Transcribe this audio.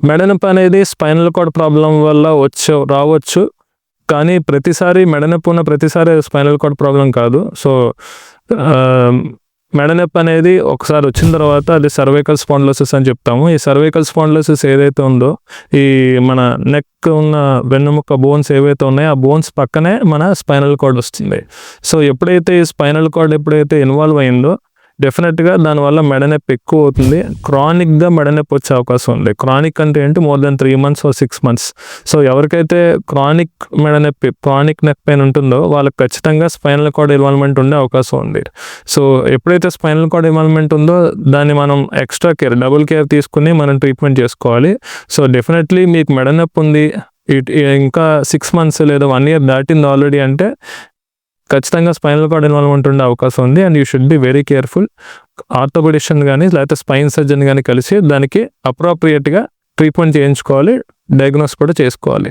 మెడ నొప్పి అనేది స్పైనల్ కార్డ్ ప్రాబ్లం వల్ల వచ్చు రావచ్చు. కానీ ప్రతిసారి మెడ నొప్పి ఉన్న ప్రతిసారి స్పైనల్ కార్డ్ ప్రాబ్లం కాదు. సో మెడ నొప్పి అనేది ఒకసారి వచ్చిన తర్వాత అది సర్వైకల్ స్పాండ్లోసిస్ అని చెప్తాము. ఈ సర్వైకల్ స్పాండ్లోసిస్ ఏదైతే ఉందో ఈ మన నెక్ ఉన్న వెన్నుముక్క బోన్స్ ఏవైతే ఉన్నాయో ఆ బోన్స్ పక్కనే మన స్పైనల్ కార్డ్ వస్తుంది. సో ఎప్పుడైతే ఈ స్పైనల్ కార్డ్ ఎప్పుడైతే ఇన్వాల్వ్ అయిందో డెఫినెట్గా దానివల్ల మెడనొప్పి ఎక్కువ అవుతుంది. క్రానిక్గా మెడనొప్పి వచ్చే అవకాశం ఉంది. క్రానిక్ అంటే ఏంటి? More than three months or six months so ఎవరికైతే క్రానిక్ మెడనొప్పి క్రానిక్ నెక్ పెయిన్ ఉంటుందో వాళ్ళకి ఖచ్చితంగా స్పైనల్ కార్డ్ ఇన్వాల్వ్మెంట్ ఉండే అవకాశం ఉంది. సో ఎప్పుడైతే స్పైనల్ కార్డ్ ఇన్వాల్వ్మెంట్ ఉందో దాన్ని మనం ఎక్స్ట్రా కేర్ డబుల్ కేర్ తీసుకుని మనం ట్రీట్మెంట్ చేసుకోవాలి. సో డెఫినెట్లీ మీకు మెడనొప్పి ఉంది. ఇట్ ఇంకా సిక్స్ మంత్స్ లేదా వన్ ఇయర్ దాటింది ఆల్రెడీ అంటే ఖచ్చితంగా స్పైనల్ కార్డ్ ఇన్వాల్వ్మెంట్ ఉండే అవకాశం ఉంది and you should be very careful orthopaedician కానీ లేకపోతే స్పైన్ సర్జన్ కానీ కలిసి దానికి అప్రోప్రియేట్గా ట్రీట్మెంట్ చేయించుకోవాలి డయాగ్నోస్ కూడా చేసుకోవాలి.